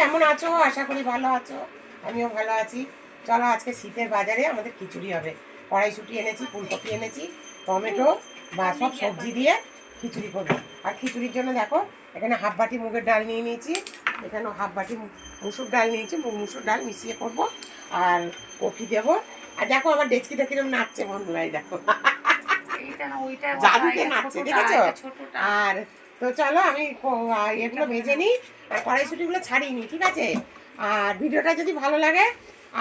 কেমন আছো? আশা করি ভালো আছো। আমিও ভালো আছি। চলো আজকে শীতের বাজারে আমাদের খিচুড়ি হবে। কড়াইশুটি এনেছি ফুলকপি এনেছি টমেটো বা সব সবজি দিয়ে খিচুড়ি করব। আর খিচুড়ির জন্য দেখো এখানে হাফ বাটি মুগের ডাল নিয়ে নিয়েছি। এখানে হাফ বাটি মুসুর ডাল নিয়েছি। মুগ মুসুর ডাল মিশিয়ে করব। আর কপি দেবো। আর দেখো আমার ডেচকিটা কিরম নাচছে বন্ধুরা এই দেখো। জাদুকে নাচছে, দেখেছ? আর তো চলো আমি এগুলো ভেজে নিই, আর কড়াইশুটিগুলো ছাড়িয়ে নিই, ঠিক আছে? আর ভিডিওটা যদি ভালো লাগে,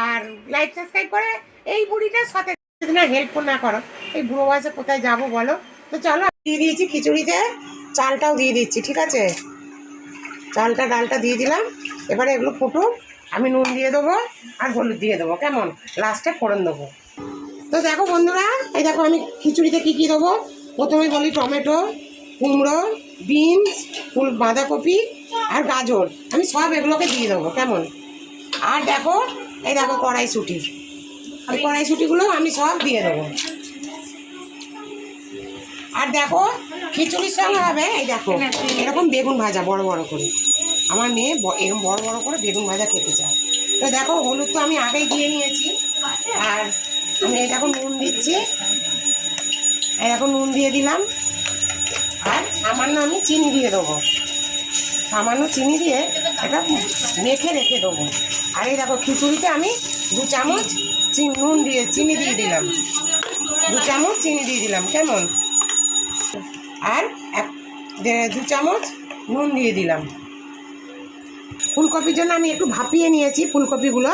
আর লাইক সাবস্ক্রাইব করে এই বুড়িটার সাথে যদি না হেল্প না করো, এই বুড়ো বয়সে কোথায় যাব বলো? তো চলো দিয়ে দিয়েছি খিচুড়িতে, চালটাও দিয়ে দিচ্ছি, ঠিক আছে? চালটা, ডালটা দিয়ে দিলাম, এবারে এগুলো ফুটুক, আমি নুন দিয়ে দেবো আর হলুদ দিয়ে দেবো, কেমন? লাস্টে ফোড়ন দেবো। তো দেখো বন্ধুরা, এই দেখো আমি খিচুড়িতে কী কী দেবো? প্রথমে বলি টমেটো কুমড়ো, বিনস, ফুল, বাঁধাকপি আর গাজর। আমি সব এগুলোকে দিয়ে দেবো, কেমন? আর দেখো, এই দেখো কড়াইশুটি। এই কড়াইশুটিগুলো আমি সব দিয়ে দেবো। আর দেখো, খিচুড়ির সঙ্গে হবে, এই দেখো, এরকম বেগুন ভাজা, বড় বড় করে। আমার মেয়ে এরকম বড় বড় করে বেগুন ভাজা খেতে চায়। তো দেখো, হলুদ তো আমি আগেই দিয়ে নিয়েছি। আর আমি দেখো নুন দিচ্ছি। দেখো নুন দিয়ে দিলাম। আর সামান্য আমি চিনি দিয়ে দেবো। সামান্য চিনি দিয়ে এটা মেখে রেখে দেবো। আর এই দেখো, খিচুড়িতে আমি দু চামচ চিনি নুন দিয়ে চিনি দিয়ে দিলাম। দু চামচ চিনি দিয়ে দিলাম, কেমন? আর এক দু চামচ নুন দিয়ে দিলাম। ফুলকপির জন্য আমি একটু ভাপিয়ে নিয়েছি ফুলকপিগুলো,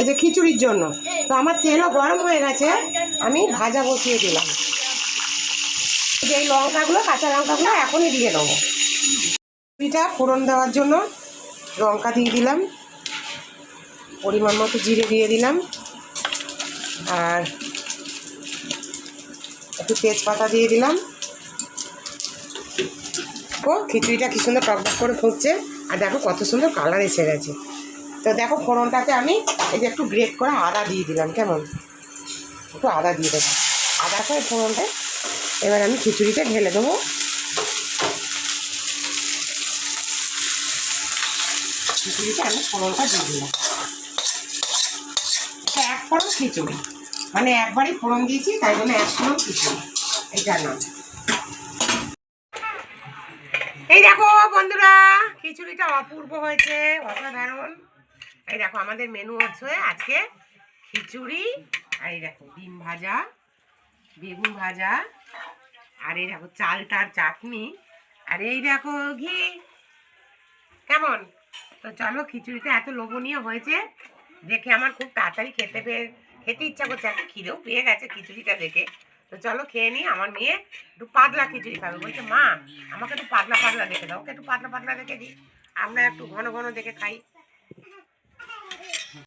এই যে খিচুড়ির জন্য। তো আমার তেলও গরম হয়ে গেছে, আমি ভাজা বসিয়ে দিলাম। যে লঙ্কাগুলো, কাঁচা লঙ্কাগুলো এখনই দিয়ে দেবো। পিঠা ফোড়ন দেওয়ার জন্য লঙ্কা দিয়ে দিলাম। পরিমাণ মতো জিরে দিয়ে দিলাম। আর একটু তেজপাতা দিয়ে দিলাম। ও, খিচুড়িটা কি সুন্দর টকটক করে ফুটছে। আর দেখো কত সুন্দর কালার এসে গেছে। তো দেখো ফোড়নটাতে আমি এই যে একটু গ্রেট করে আদা দিয়ে দিলাম, কেমন? একটু আদা দিয়ে দেবো। আদা করে ফোড়নটা এবার আমি খিচুড়িটা ঢেলে দেবো। খিচুড়িতে আমি ফোড়নটা দিয়ে দিলাম। এটা এক ফোড়ন খিচুড়ি। মানে একবারই ফোড়ন দিয়েছি, তাই জন্য এক ফোড়ন খিচুড়ি। এইটার নাম এই দেখো বন্ধুরা, খিচুড়িটা অপূর্ব হয়েছে, অসাধারণ। এই দেখো, আমাদের মেনু হচ্ছে আজকে খিচুড়ি আর এই দেখো, ডিম ভাজা, বেগুন ভাজা আর এই দেখো চালটার চাটনি। আর এই দেখো ঘি। কেমন? তো চলো, খিচুড়িটা এত লোভনীয় হয়েছে। দেখে আমার খুব তাড়াতাড়ি খেতে পেয়ে, খেতে ইচ্ছা করছে। একটা খিদেও পেয়ে গেছে খিচুড়িটা দেখে। তো চলো, খেয়ে নিই। আমার মেয়ে একটু পাতলা খিচুড়ি খাবে। বলছে, মা, আমাকে একটু পাতলা পাতলা দেখে দাও। একটু পাতলা পাতলা দেখে দিই। আমরা একটু ঘন ঘন দেখে খাই।